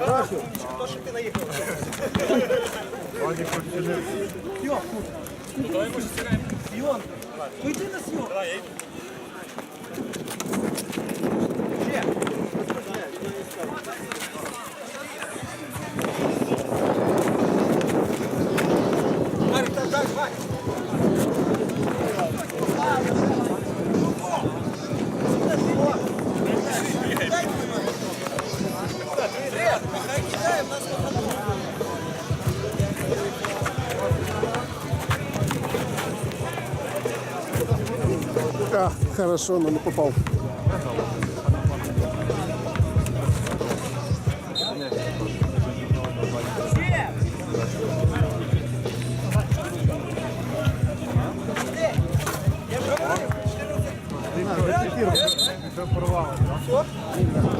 Хто ж ти Давай може стираємо. Йон, пойди на сьо. Давай, я йду. Так, так, Марик. А, хорошо, но не попал. Все порвало, да?